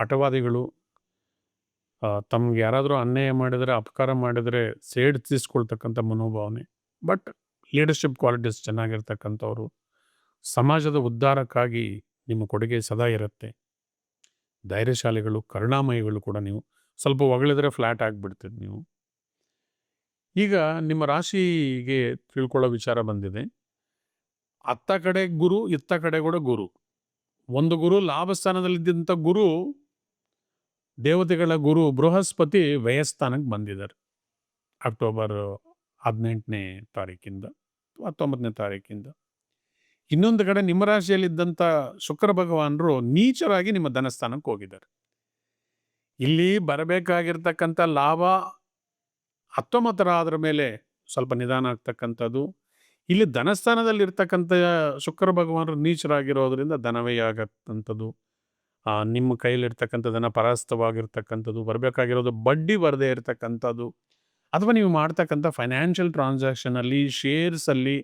ಹಠವಾದಿಗಳು ತಮ್ಗೆ ಯಾರಾದರೂ ಅನ್ಯಾಯ ಮಾಡಿದರೆ, ಅಪಕಾರ ಮಾಡಿದರೆ ಸೇಡ್ ತೀಸ್ಕೊಳ್ತಕ್ಕಂಥ ಮನೋಭಾವನೆ. ಬಟ್ ಲೀಡರ್ಶಿಪ್ ಕ್ವಾಲಿಟೀಸ್ ಚೆನ್ನಾಗಿರ್ತಕ್ಕಂಥವ್ರು ಸಮಾಜದ ಉದ್ಧಾರಕ್ಕಾಗಿ ನಿಮ್ಮ ಕೊಡುಗೆ ಸದಾ ಇರುತ್ತೆ. ಧೈರ್ಯಶಾಲಿಗಳು, ಕರುಣಾಮಯಿಗಳು ಕೂಡ ನೀವು. ಸ್ವಲ್ಪ ಹೊಗಳಿದ್ರೆ ಫ್ಲ್ಯಾಟ್ ಆಗಿಬಿಡ್ತೀರಿ ನೀವು. ಈಗ ನಿಮ್ಮ ರಾಶಿಗೆ ತಿಳ್ಕೊಳ್ಳೋ ವಿಚಾರ ಬಂದಿದೆ. ಅತ್ತ ಕಡೆ ಗುರು, ಇತ್ತ ಕಡೆ ಕೂಡ ಗುರು. ಒಂದು ಗುರು ಲಾಭ ಸ್ಥಾನದಲ್ಲಿದ್ದಂಥ ಗುರು ದೇವತೆಗಳ ಗುರು ಬೃಹಸ್ಪತಿ ವ್ಯಯಸ್ಥಾನಕ್ಕೆ ಬಂದಿದ್ದಾರೆ. ಅಕ್ಟೋಬರ್ ಹದಿನೆಂಟನೇ ತಾರೀಕಿಂದ ಹತ್ತೊಂಬತ್ತನೇ ತಾರೀಕಿಂದ. ಇನ್ನೊಂದು ಕಡೆ ನಿಮ್ಮ ರಾಶಿಯಲ್ಲಿದ್ದಂಥ ಶುಕ್ರ ಭಗವಾನರು ನೀಚರಾಗಿ ನಿಮ್ಮ ಧನಸ್ಥಾನಕ್ಕೆ ಹೋಗಿದ್ದಾರೆ. ಇಲ್ಲಿ ಬರಬೇಕಾಗಿರ್ತಕ್ಕಂಥ ಲಾಭ ಹತ್ತೊಂಬತ್ತರ ಆದ್ರ ಮೇಲೆ ಸ್ವಲ್ಪ ನಿಧಾನ ಆಗ್ತಕ್ಕಂಥದ್ದು. ಇಲ್ಲಿ ಧನಸ್ಥಾನದಲ್ಲಿರ್ತಕ್ಕಂಥ ಶುಕ್ರ ಭಗವಾನರು ನೀಚರಾಗಿರೋದ್ರಿಂದ ಧನವೇ ಆಗತ್ತಂಥದ್ದು ನಿಮ್ಮ ಕೈಲಿರ್ತಕ್ಕಂಥದ್ದನ್ನು ಪರಾಸ್ತವಾಗಿರ್ತಕ್ಕಂಥದ್ದು, ಬರಬೇಕಾಗಿರೋದು ಬಡ್ಡಿ ಬರದೇ ಇರತಕ್ಕಂಥದ್ದು, ಅಥವಾ ನೀವು ಮಾಡ್ತಕ್ಕಂಥ ಫೈನಾನ್ಷಿಯಲ್ ಟ್ರಾನ್ಸಾಕ್ಷನಲ್ಲಿ ಶೇರ್ಸಲ್ಲಿ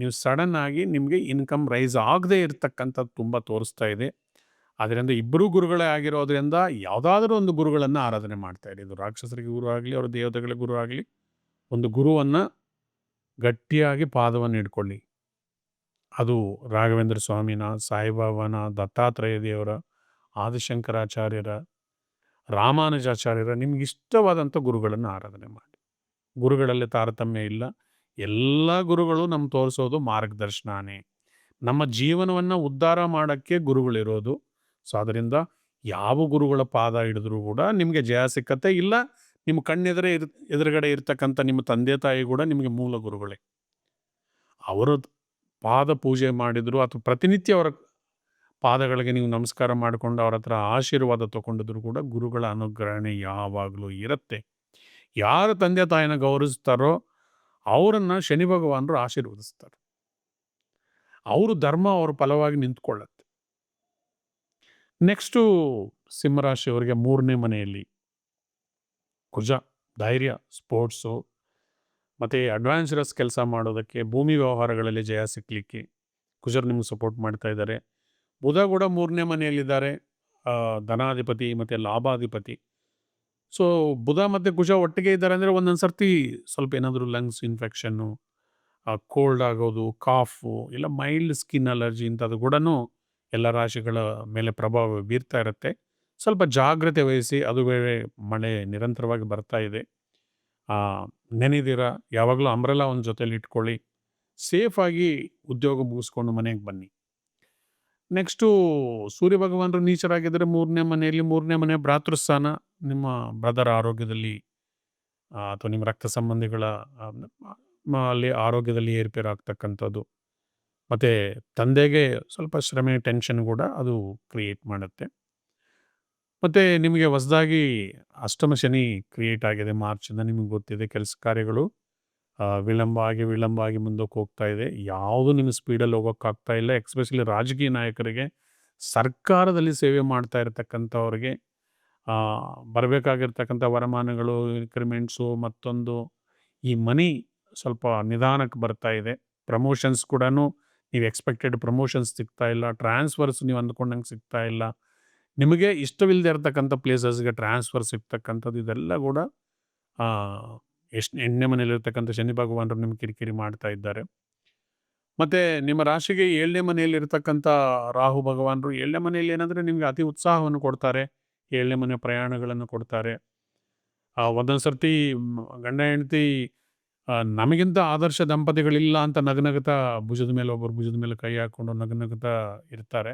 ನೀವು ಸಡನ್ ಆಗಿ ನಿಮಗೆ ಇನ್ಕಮ್ ರೈಸ್ ಆಗದೇ ಇರತಕ್ಕಂಥದ್ದು ತುಂಬ ತೋರಿಸ್ತಾ ಇದೆ. ಅದರಿಂದ ಇಬ್ಬರೂ ಗುರುಗಳೇ ಆಗಿರೋದ್ರಿಂದ ಯಾವುದಾದ್ರೂ ಒಂದು ಗುರುಗಳನ್ನು ಆರಾಧನೆ ಮಾಡ್ತಾ ಇದೆ ಇದು ರಾಕ್ಷಸರಿಗೆ ಗುರು ಆಗಲಿ, ಅವರ ದೇವತೆಗಳಿಗೆ ಗುರು ಆಗಲಿ, ಒಂದು ಗುರುವನ್ನು ಗಟ್ಟಿಯಾಗಿ ಪಾದವನ್ನು ಹಿಡ್ಕೊಳ್ಳಿ ಅದು ರಾಘವೇಂದ್ರ ಸ್ವಾಮಿನ, ಸಾಯಿಬಾಬಾನ ದತ್ತಾತ್ರೇಯ ದೇವರ ಆದಿಶಂಕರಾಚಾರ್ಯರ, ರಾಮಾನುಜಾಚಾರ್ಯರ ನಿಮ್ಗೆ ಇಷ್ಟವಾದಂಥ ಗುರುಗಳನ್ನು ಆರಾಧನೆ ಮಾಡಿ. ಗುರುಗಳಲ್ಲಿ ತಾರತಮ್ಯ ಇಲ್ಲ. ಎಲ್ಲ ಗುರುಗಳು ನಮ್ಮ ತೋರಿಸೋದು ಮಾರ್ಗದರ್ಶನನೇ. ನಮ್ಮ ಜೀವನವನ್ನು ಉದ್ಧಾರ ಮಾಡೋಕ್ಕೆ ಗುರುಗಳಿರೋದು. ಸೊ, ಅದರಿಂದ ಯಾವ ಗುರುಗಳ ಪಾದ ಹಿಡಿದ್ರೂ ಕೂಡ ನಿಮಗೆ ಜಯ ಸಿಕ್ಕತ್ತೆ. ಇಲ್ಲ, ನಿಮ್ಮ ಕಣ್ಣೆದುರೇ ಇರ್, ಎದುರುಗಡೆ ಇರ್ತಕ್ಕಂಥ ನಿಮ್ಮ ತಂದೆ ತಾಯಿ ಕೂಡ ನಿಮಗೆ ಮೂಲ ಗುರುಗಳೇ. ಅವರ ಪಾದ ಪೂಜೆ ಮಾಡಿದ್ರು ಅಥವಾ ಪ್ರತಿನಿತ್ಯ ಅವರ ಪಾದಗಳಿಗೆ ನೀವು ನಮಸ್ಕಾರ ಮಾಡಿಕೊಂಡು ಅವ್ರ ಹತ್ರ ಆಶೀರ್ವಾದ ತಗೊಂಡಿದ್ರು ಕೂಡ ಗುರುಗಳ ಅನುಗ್ರಹಣೆ ಯಾವಾಗಲೂ ಇರುತ್ತೆ. ಯಾರು ತಂದೆ ತಾಯಿನ ಗೌರವಿಸ್ತಾರೋ ಅವರನ್ನು ಶನಿ ಭಗವಾನರು ಆಶೀರ್ವದಿಸ್ತಾರೆ. ಅವರು ಧರ್ಮ ಅವ್ರ ಫಲವಾಗಿ ನಿಂತ್ಕೊಳ್ಳುತ್ತೆ. ನೆಕ್ಸ್ಟು ಸಿಂಹರಾಶಿಯವರಿಗೆ ಮೂರನೇ ಮನೆಯಲ್ಲಿ ಕುಜ, ಧೈರ್ಯ, ಸ್ಪೋರ್ಟ್ಸು ಮತ್ತು ಅಡ್ವಾಂಚರಸ್ ಕೆಲಸ ಮಾಡೋದಕ್ಕೆ ಭೂಮಿ ವ್ಯವಹಾರಗಳಲ್ಲಿ ಜಯ ಸಿಕ್ಕಲಿಕ್ಕೆ ಕುಜರು ನಿಮ್ಗೆ ಸಪೋರ್ಟ್ ಮಾಡ್ತಾ ಇದ್ದಾರೆ. ಬುಧ ಕೂಡ ಮೂರನೇ ಮನೆಯಲ್ಲಿದ್ದಾರೆ. ಧನಾಧಿಪತಿ ಮತ್ತು ಲಾಭಾಧಿಪತಿ. ಸೊ ಬುಧ ಮತ್ತು ಕುಜ ಒಟ್ಟಿಗೆ ಇದ್ದಾರೆ ಅಂದರೆ ಒಂದೊಂದು ಸರ್ತಿ ಸ್ವಲ್ಪ ಏನಾದರೂ ಲಂಗ್ಸ್ ಇನ್ಫೆಕ್ಷನ್ನು ಕೋಲ್ಡ್ ಆಗೋದು ಕಾಫು ಇಲ್ಲ ಮೈಲ್ಡ್ ಸ್ಕಿನ್ ಅಲರ್ಜಿ ಇಂಥದ್ದು ಕೂಡ ಎಲ್ಲ ರಾಶಿಗಳ ಮೇಲೆ ಪ್ರಭಾವ ಬೀರ್ತಾ ಇರುತ್ತೆ. ಸ್ವಲ್ಪ ಜಾಗ್ರತೆ ವಹಿಸಿ ಅದು ಮಳೆ ನಿರಂತರವಾಗಿ ಬರ್ತಾ ಇದೆ. ನೆನೆದಿರ, ಯಾವಾಗಲೂ ಅಂಬ್ರೆಲ್ಲಾ ಒಂದು ಜೊತೆಲಿ ಇಟ್ಕೊಳ್ಳಿ. ಸೇಫಾಗಿ ಉದ್ಯೋಗ ಮುಗಿಸ್ಕೊಂಡು ಮನೆಗೆ ಬನ್ನಿ. ನೆಕ್ಸ್ಟು ಸೂರ್ಯ ಭಗವಾನರು ನೀಚರಾಗಿದ್ದರೆ ಮೂರನೇ ಮನೆಯಲ್ಲಿ ಮೂರನೇ ಮನೆ ಭ್ರಾತೃಸ್ಥಾನ. ನಿಮ್ಮ ಬ್ರದರ್ ಆರೋಗ್ಯದಲ್ಲಿ ಅಥವಾ ನಿಮ್ಮ ರಕ್ತ ಸಂಬಂಧಿಗಳ ಅಲ್ಲಿ ಆರೋಗ್ಯದಲ್ಲಿ ಏರ್ಪೇರು ಆಗ್ತಕ್ಕಂಥದ್ದು ಮತ್ತು ತಂದೆಗೆ ಸ್ವಲ್ಪ ಶ್ರಮೆ, ಟೆನ್ಷನ್ ಕೂಡ ಅದು ಕ್ರಿಯೇಟ್ ಮಾಡುತ್ತೆ. ಮತ್ತು ನಿಮಗೆ ಹೊಸದಾಗಿ ಅಷ್ಟಮ ಶನಿ ಕ್ರಿಯೇಟ್ ಆಗಿದೆ. ಮಾರ್ಚಿಂದ ನಿಮಗೆ ಗೊತ್ತಿದೆ ಕೆಲಸ ಕಾರ್ಯಗಳು. ವಿಳಂಬ ಆಗಿ ವಿಳಂಬ ಆಗಿ ಮುಂದಕ್ಕೆ ಹೋಗ್ತಾ ಇದೆ. ಯಾವುದು ನಿಮ್ಮ ಸ್ಪೀಡಲ್ಲಿ ಹೋಗೋಕ್ಕಾಗ್ತಾ ಇಲ್ಲ. ಎಕ್ಸ್ಪೆಷಲಿ ರಾಜಕೀಯ ನಾಯಕರಿಗೆ ಸರ್ಕಾರದಲ್ಲಿ ಸೇವೆ ಮಾಡ್ತಾ ಇರತಕ್ಕಂಥವ್ರಿಗೆ ಬರಬೇಕಾಗಿರ್ತಕ್ಕಂಥ ವರಮಾನಗಳು ಇನ್ಕ್ರಿಮೆಂಟ್ಸು ಮತ್ತೊಂದು ಈ ಮನಿ ಸ್ವಲ್ಪ ನಿಧಾನಕ್ಕೆ ಬರ್ತಾ ಇದೆ. ಪ್ರಮೋಷನ್ಸ್ ಕೂಡ ನೀವು ಎಕ್ಸ್ಪೆಕ್ಟೆಡ್ ಪ್ರಮೋಷನ್ಸ್ ಸಿಗ್ತಾ ಇಲ್ಲ. ಟ್ರಾನ್ಸ್ಫರ್ಸ್ ನೀವು ಅಂದ್ಕೊಂಡಂಗೆ ಸಿಗ್ತಾ ಇಲ್ಲ. ನಿಮಗೆ ಇಷ್ಟವಿಲ್ಲದೆ ಇರತಕ್ಕಂಥ ಪ್ಲೇಸಸ್ಗೆ ಟ್ರಾನ್ಸ್ಫರ್ ಸಿಗ್ತಕ್ಕಂಥದ್ದು ಇದೆಲ್ಲ ಕೂಡ ಎಷ್ಟು ಎಣ್ಣೆ ಮನೆಯಲ್ಲಿರ್ತಕ್ಕಂಥ ಶನಿ ಭಗವಾನರು ನಿಮ್ಗೆ ಕಿರಿಕಿರಿ ಮಾಡ್ತಾ ಇದ್ದಾರೆ. ಮತ್ತು ನಿಮ್ಮ ರಾಶಿಗೆ ಏಳನೇ ಮನೆಯಲ್ಲಿರ್ತಕ್ಕಂಥ ರಾಹು ಭಗವಾನರು ಏಳನೇ ಮನೆಯಲ್ಲಿ ಏನಂದರೆ ನಿಮಗೆ ಅತಿ ಉತ್ಸಾಹವನ್ನು ಕೊಡ್ತಾರೆ, ಏಳನೇ ಮನೆ ಪ್ರಯಾಣಗಳನ್ನು ಕೊಡ್ತಾರೆ. ಒಂದೊಂದು ಸರ್ತಿ ಗಂಡ ಹೆಂಡತಿ ನಮಗಿಂತ ಆದರ್ಶ ದಂಪತಿಗಳಿಲ್ಲ ಅಂತ ನಗನಗತ ಭುಜದ ಮೇಲೆ ಒಬ್ಬರು ಭುಜದ ಮೇಲೆ ಕೈ ಹಾಕ್ಕೊಂಡು ನಗನಗತ ಇರ್ತಾರೆ.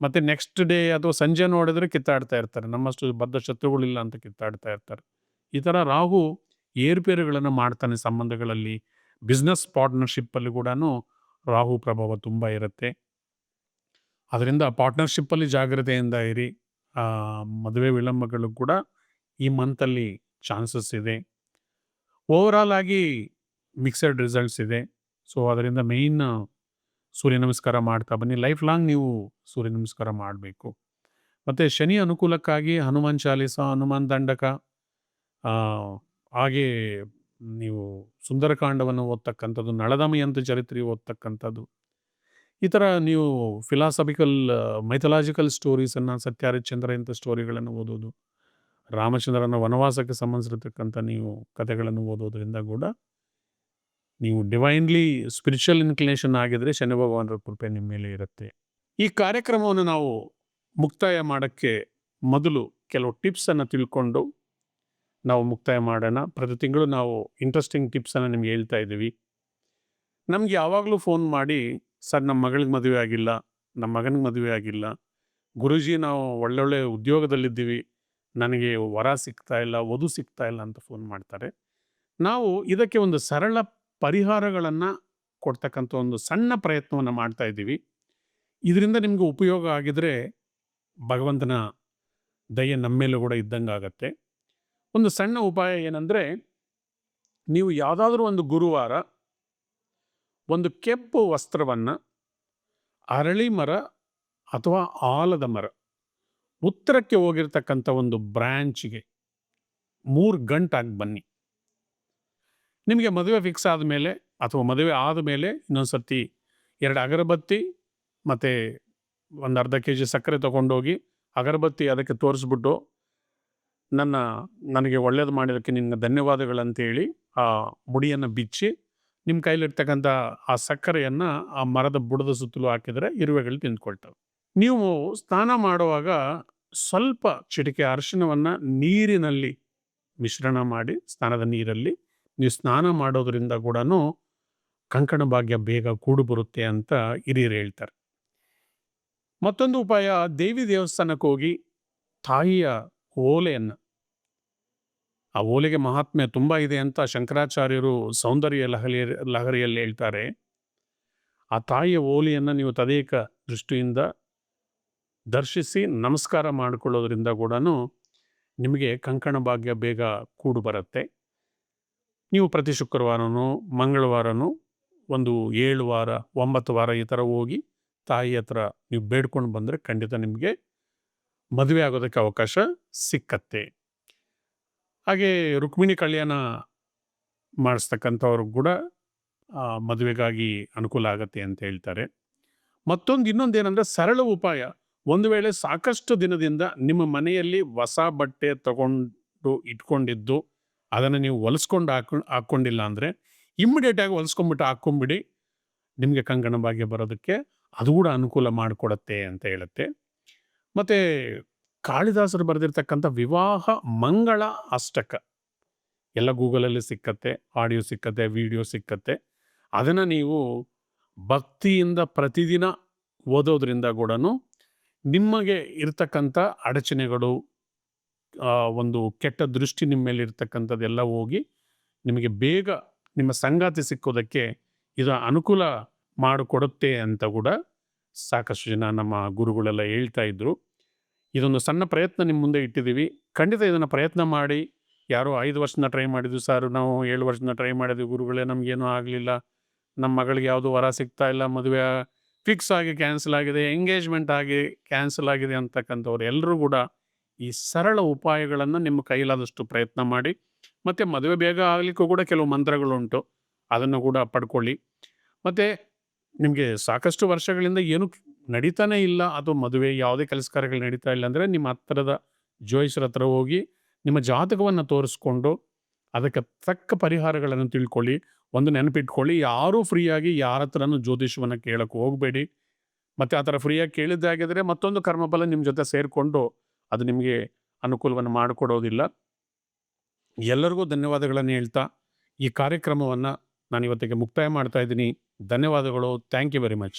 ಮತ್ತು ನೆಕ್ಸ್ಟ್ ಡೇ ಅಥವಾ ಸಂಜೆ ನೋಡಿದ್ರೆ ಕಿತ್ತಾಡ್ತಾ ಇರ್ತಾರೆ. ನಮ್ಮಷ್ಟು ಬದ್ಧ ಶತ್ರುಗಳಿಲ್ಲ ಅಂತ ಕಿತ್ತಾಡ್ತಾ ಇರ್ತಾರೆ. ಈ ಥರ ರಾಹು ಏರುಪೇರುಗಳನ್ನು ಮಾಡ್ತಾನೆ ಸಂಬಂಧಗಳಲ್ಲಿ. ಬಿಸ್ನೆಸ್ ಪಾರ್ಟ್ನರ್ಶಿಪ್ಪಲ್ಲಿ ಕೂಡ ರಾಹು ಪ್ರಭಾವ ತುಂಬ ಇರುತ್ತೆ. ಅದರಿಂದ ಪಾರ್ಟ್ನರ್ಶಿಪ್ಪಲ್ಲಿ ಜಾಗ್ರತೆಯಿಂದ ಇರಿ. ಮದುವೆ ವಿಳಂಬಗಳು ಕೂಡ ಈ ಮಂತಲ್ಲಿ ಚಾನ್ಸಸ್ ಇದೆ. ಓವರಾಲ್ ಆಗಿ ಮಿಕ್ಸಡ್ ರಿಸಲ್ಟ್ಸ್ ಇದೆ. ಸೊ ಅದರಿಂದ ಮೇಯ್ನ್ ಸೂರ್ಯ ನಮಸ್ಕಾರ ಮಾಡ್ತಾ ಬನ್ನಿ. ಲೈಫ್ ಲಾಂಗ್ ನೀವು ಸೂರ್ಯ ನಮಸ್ಕಾರ ಮಾಡಬೇಕು. ಮತ್ತು ಶನಿ ಅನುಕೂಲಕ್ಕಾಗಿ ಹನುಮಾನ್ ಚಾಲೀಸ, ಹನುಮಾನ್ ದಂಡಕ ಹಾಗೆ ನೀವು ಸುಂದರಕಾಂಡವನ್ನು ಓದ್ತಕ್ಕಂಥದ್ದು, ನಳದಮಯಂತ ಚರಿತ್ರೆ ಓದ್ತಕ್ಕಂಥದ್ದು, ಈ ಥರ ನೀವು ಫಿಲಾಸಫಿಕಲ್ ಮೈಥಲಾಜಿಕಲ್ ಸ್ಟೋರೀಸನ್ನು ಸತ್ಯಹರಿಶ್ಚಂದ್ರ ಇಂಥ ಸ್ಟೋರಿಗಳನ್ನು ಓದೋದು, ರಾಮಚಂದ್ರನ ವನವಾಸಕ್ಕೆ ಸಂಬಂಧಿಸಿರತಕ್ಕಂಥ ನೀವು ಕಥೆಗಳನ್ನು ಓದೋದರಿಂದ ಕೂಡ ನೀವು ಡಿವೈನ್ಲಿ ಸ್ಪಿರಿಚುವಲ್ ಇನ್ಕ್ಲಿನೇಷನ್ ಆಗಿದ್ರೆ ಶನಿ ಭಗವಾನರ ಕೃಪೆ ನಿಮ್ಮ ಮೇಲೆ ಇರುತ್ತೆ. ಈ ಕಾರ್ಯಕ್ರಮವನ್ನು ನಾವು ಮುಕ್ತಾಯ ಮಾಡೋಕ್ಕೆ ಮೊದಲು ಕೆಲವು ಟಿಪ್ಸನ್ನು ತಿಳ್ಕೊಂಡು ನಾವು ಮುಕ್ತಾಯ ಮಾಡೋಣ. ಪ್ರತಿ ತಿಂಗಳು ನಾವು ಇಂಟ್ರೆಸ್ಟಿಂಗ್ ಟಿಪ್ಸನ್ನು ನಿಮ್ಗೆ ಹೇಳ್ತಾ ಇದ್ದೀವಿ. ನಮ್ಗೆ ಯಾವಾಗಲೂ ಫೋನ್ ಮಾಡಿ, ಸರ್ ನಮ್ಮ ಮಗಳಿಗೆ ಮದುವೆ ಆಗಿಲ್ಲ ನಮ್ಮ ಮಗನಿಗೆ ಮದುವೆ ಆಗಿಲ್ಲ, ಗುರುಜಿ ನಾವು ಒಳ್ಳೊಳ್ಳೆ ಉದ್ಯೋಗದಲ್ಲಿದ್ದೀವಿ, ನನಗೆ ವರ ಸಿಗ್ತಾ ಇಲ್ಲ, ವಧು ಸಿಗ್ತಾ ಇಲ್ಲ ಅಂತ ಫೋನ್ ಮಾಡ್ತಾರೆ. ನಾವು ಇದಕ್ಕೆ ಒಂದು ಸರಳ ಪರಿಹಾರಗಳನ್ನು ಕೊಡ್ತಕ್ಕಂಥ ಒಂದು ಸಣ್ಣ ಪ್ರಯತ್ನವನ್ನು ಮಾಡ್ತಾ ಇದ್ದೀವಿ. ಇದರಿಂದ ನಿಮಗೆ ಉಪಯೋಗ ಆಗಿದ್ರೆ ಭಗವಂತನ ದಯೆ ನಮ್ಮೇಲೂ ಕೂಡ ಇದ್ದಂಗೆ ಆಗತ್ತೆ. ಒಂದು ಸಣ್ಣ ಉಪಾಯ ಏನಂದರೆ ನೀವು ಯಾವುದಾದ್ರೂ ಒಂದು ಗುರುವಾರ ಒಂದು ಕೆಂಪು ವಸ್ತ್ರವನ್ನು, ಅರಳಿ ಮರ ಅಥವಾ ಆಲದ ಮರ, ಉತ್ತರಕ್ಕೆ ಹೋಗಿರ್ತಕ್ಕಂಥ ಒಂದು ಬ್ರ್ಯಾಂಚ್ಗೆ ಮೂರು ಗಂಟಾಗಿ ಬನ್ನಿ. ನಿಮಗೆ ಮದುವೆ ಫಿಕ್ಸ್ ಆದಮೇಲೆ ಅಥವಾ ಮದುವೆ ಆದಮೇಲೆ ಇನ್ನೊಂದು ಸರ್ತಿ ಎರಡು ಅಗರಬತ್ತಿ ಮತ್ತು ಒಂದು ಅರ್ಧ ಕೆ ಜಿ ಸಕ್ಕರೆ ತೊಗೊಂಡೋಗಿ ಅಗರಬತ್ತಿ ಅದಕ್ಕೆ ತೋರಿಸ್ಬಿಟ್ಟು ನನ್ನ, ನನಗೆ ಒಳ್ಳೇದು ಮಾಡಿದ್ದಕ್ಕೆ ನಿನ್ನ ಧನ್ಯವಾದಗಳಂತೇಳಿ ಆ ಮುಡಿಯನ್ನು ಬಿಚ್ಚಿ ನಿಮ್ಮ ಕೈಲಿರ್ತಕ್ಕಂಥ ಆ ಸಕ್ಕರೆಯನ್ನು ಆ ಮರದ ಬುಡದ ಸುತ್ತಲೂ ಹಾಕಿದರೆ ಇರುವೆಗಳು ತಿಂದ್ಕೊಳ್ತವೆ. ನೀವು ಸ್ನಾನ ಮಾಡುವಾಗ ಸ್ವಲ್ಪ ಚಿಟಿಕೆ ಅರಿಶಿನವನ್ನು ನೀರಿನಲ್ಲಿ ಮಿಶ್ರಣ ಮಾಡಿ, ಸ್ನಾನದ ನೀರಲ್ಲಿ ನೀವು ಸ್ನಾನ ಮಾಡೋದ್ರಿಂದ ಕೂಡ ಕಂಕಣ ಭಾಗ್ಯ ಬೇಗ ಕೂಡು ಬರುತ್ತೆ ಅಂತ ಹಿರಿಯರು ಹೇಳ್ತಾರೆ. ಮತ್ತೊಂದು ಉಪಾಯ, ದೇವಿ ದೇವಸ್ಥಾನಕ್ಕೆ ಹೋಗಿ ತಾಯಿಯ ಓಲೆಯನ್ನು, ಆ ಓಲೆಗೆ ಮಹಾತ್ಮೆ ತುಂಬ ಇದೆ ಅಂತ ಶಂಕರಾಚಾರ್ಯರು ಸೌಂದರ್ಯ ಲಹರಿ, ಲಹರಿಯಲ್ಲಿ ಹೇಳ್ತಾರೆ. ಆ ತಾಯಿಯ ಓಲೆಯನ್ನು ನೀವು ತದೇಕ ದೃಷ್ಟಿಯಿಂದ ದರ್ಶಿಸಿ, ನಮಸ್ಕಾರ ಮಾಡಿಕೊಳ್ಳೋದ್ರಿಂದ ಕೂಡ ನಿಮಗೆ ಕಂಕಣ ಭಾಗ್ಯ ಬೇಗ ಕೂಡು ಬರುತ್ತೆ. ನೀವು ಪ್ರತಿ ಶುಕ್ರವಾರನೂ, ಮಂಗಳವಾರನೂ ಒಂದು ಏಳು ವಾರ, ಒಂಬತ್ತು ವಾರ ಈ ಥರ ಹೋಗಿ ತಾಯಿ ಹತ್ರ ನೀವು ಬೇಡ್ಕೊಂಡು ಬಂದರೆ ಖಂಡಿತ ನಿಮಗೆ ಮದುವೆ ಆಗೋದಕ್ಕೆ ಅವಕಾಶ ಸಿಕ್ಕತ್ತೆ. ಹಾಗೆ ರುಕ್ಮಿಣಿ ಕಲ್ಯಾಣ ಮಾಡಿಸ್ತಕ್ಕಂಥವ್ರು ಕೂಡ ಮದುವೆಗಾಗಿ ಅನುಕೂಲ ಆಗತ್ತೆ ಅಂತ ಹೇಳ್ತಾರೆ. ಮತ್ತೊಂದು ಇನ್ನೊಂದು ಏನಂದರೆ ಸರಳ ಉಪಾಯ. ಒಂದು ವೇಳೆ ಸಾಕಷ್ಟು ದಿನದಿಂದ ನಿಮ್ಮ ಮನೆಯಲ್ಲಿ ಹೊಸ ಬಟ್ಟೆ ತಗೊಂಡು ಇಟ್ಕೊಂಡಿದ್ದು ಅದನ್ನು ನೀವು ಹೊಲಿಸ್ಕೊಂಡು ಹಾಕೊಂಡು ಹಾಕ್ಕೊಂಡಿಲ್ಲ ಅಂದರೆ ಇಮ್ಮಿಡಿಯೇಟಾಗಿ ಹೊಲಿಸ್ಕೊಂಡ್ಬಿಟ್ಟು ಹಾಕ್ಕೊಂಬಿಡಿ. ನಿಮಗೆ ಕಂಕಣ ಭಾಗ್ಯ ಬರೋದಕ್ಕೆ ಅದು ಕೂಡ ಅನುಕೂಲ ಮಾಡಿಕೊಡತ್ತೆ ಅಂತ ಹೇಳುತ್ತೆ. ಮತ್ತು ಕಾಳಿದಾಸರು ಬರೆದಿರ್ತಕ್ಕಂಥ ವಿವಾಹ ಮಂಗಳ ಅಷ್ಟಕ. ಎಲ್ಲ ಗೂಗಲಲ್ಲಿ ಸಿಕ್ಕತ್ತೆ, ಆಡಿಯೋ ಸಿಕ್ಕತ್ತೆ, ವಿಡಿಯೋ ಸಿಕ್ಕತ್ತೆ. ಅದನ್ನು ನೀವು ಭಕ್ತಿಯಿಂದ ಪ್ರತಿದಿನ ಓದೋದ್ರಿಂದ ಕೂಡ ನಿಮಗೆ ಇರ್ತಕ್ಕಂಥ ಅಡಚಣೆಗಳು ಒಂದು ಕೆಟ್ಟ ದೃಷ್ಟಿ ನಿಮ್ಮ ಮೇಲೆ ಇರ್ತಕ್ಕಂಥದ್ದೆಲ್ಲ ಹೋಗಿ ನಿಮಗೆ ಬೇಗ ನಿಮ್ಮ ಸಂಗಾತಿ ಸಿಕ್ಕೋದಕ್ಕೆ ಇದು ಅನುಕೂಲ ಮಾಡಿಕೊಡುತ್ತೆ ಅಂತ ಕೂಡ ಸಾಕಷ್ಟು ಜನ ನಮ್ಮ ಗುರುಗಳೆಲ್ಲ ಹೇಳ್ತಾ ಇದ್ರು. ಇದೊಂದು ಸಣ್ಣ ಪ್ರಯತ್ನ ನಿಮ್ಮ ಮುಂದೆ ಇಟ್ಟಿದ್ದೀವಿ. ಖಂಡಿತ ಇದನ್ನು ಪ್ರಯತ್ನ ಮಾಡಿ. ಯಾರೋ ಐದು ವರ್ಷನ ಟ್ರೈ ಮಾಡಿದ್ವಿ ಸರ್, ನಾವು ಏಳು ವರ್ಷನ ಟ್ರೈ ಮಾಡಿದ್ವಿ ಗುರುಗಳೇ, ನಮಗೇನೂ ಆಗಲಿಲ್ಲ. ನಮ್ಮ ಮಗಳಿಗೆ ಯಾವುದು ವರ ಸಿಗ್ತಾ ಇಲ್ಲ, ಮದುವೆ ಫಿಕ್ಸ್ ಆಗಿ ಕ್ಯಾನ್ಸಲ್ ಆಗಿದೆ ಎಂಗೇಜ್ಮೆಂಟ್ ಆಗಿ ಕ್ಯಾನ್ಸಲ್ ಆಗಿದೆ ಅಂತಕ್ಕಂಥವ್ರು ಎಲ್ಲರೂ ಕೂಡ ಈ ಸರಳ ಉಪಾಯಗಳನ್ನು ನಿಮ್ಮ ಕೈಲಾದಷ್ಟು ಪ್ರಯತ್ನ ಮಾಡಿ, ಮತ್ತು ಮದುವೆ ಬೇಗ ಆಗಲಿಕ್ಕೂ ಕೂಡ ಕೆಲವು ಮಂತ್ರಗಳುಂಟು. ಅದನ್ನು ಕೂಡ ಪಡ್ಕೊಳ್ಳಿ. ಮತ್ತು ನಿಮಗೆ ಸಾಕಷ್ಟು ವರ್ಷಗಳಿಂದ ಏನು ನಡೀತಾನೇ ಇಲ್ಲ, ಅದು ಮದುವೆ ಯಾವುದೇ ಕೆಲಸ ಕಾರ್ಯಗಳು ನಡೀತಾ ಇಲ್ಲ ಅಂದರೆ ನಿಮ್ಮ ಹತ್ತಿರದ ಜೋಯಿಸರ ಹತ್ರ ಹೋಗಿ ನಿಮ್ಮ ಜಾತಕವನ್ನು ತೋರಿಸ್ಕೊಂಡು ಅದಕ್ಕೆ ತಕ್ಕ ಪರಿಹಾರಗಳನ್ನು ತಿಳ್ಕೊಳ್ಳಿ. ಒಂದು ನೆನಪಿಟ್ಕೊಳ್ಳಿ, ಯಾರೂ ಫ್ರೀಯಾಗಿ ಯಾರ ಹತ್ರನೂ ಜ್ಯೋತಿಷವನ್ನು ಕೇಳೋಕ್ಕೆ ಹೋಗಬೇಡಿ. ಮತ್ತು ಆ ಥರ ಫ್ರೀಯಾಗಿ ಕೇಳಿದ್ದಾಗಿದ್ದರೆ ಮತ್ತೊಂದು ಕರ್ಮಫಲ ನಿಮ್ಮ ಜೊತೆ ಸೇರಿಕೊಂಡು ಅದು ನಿಮಗೆ ಅನುಕೂಲವನ್ನು ಮಾಡಿಕೊಡೋದಿಲ್ಲ. ಎಲ್ಲರಿಗೂ ಧನ್ಯವಾದಗಳನ್ನು ಹೇಳ್ತಾ ಈ ಕಾರ್ಯಕ್ರಮವನ್ನು ನಾನು ಇವತ್ತಿಗೆ ಮುಕ್ತಾಯ ಮಾಡ್ತಾ ಇದ್ದೀನಿ. ಧನ್ಯವಾದಗಳು. Thank you very much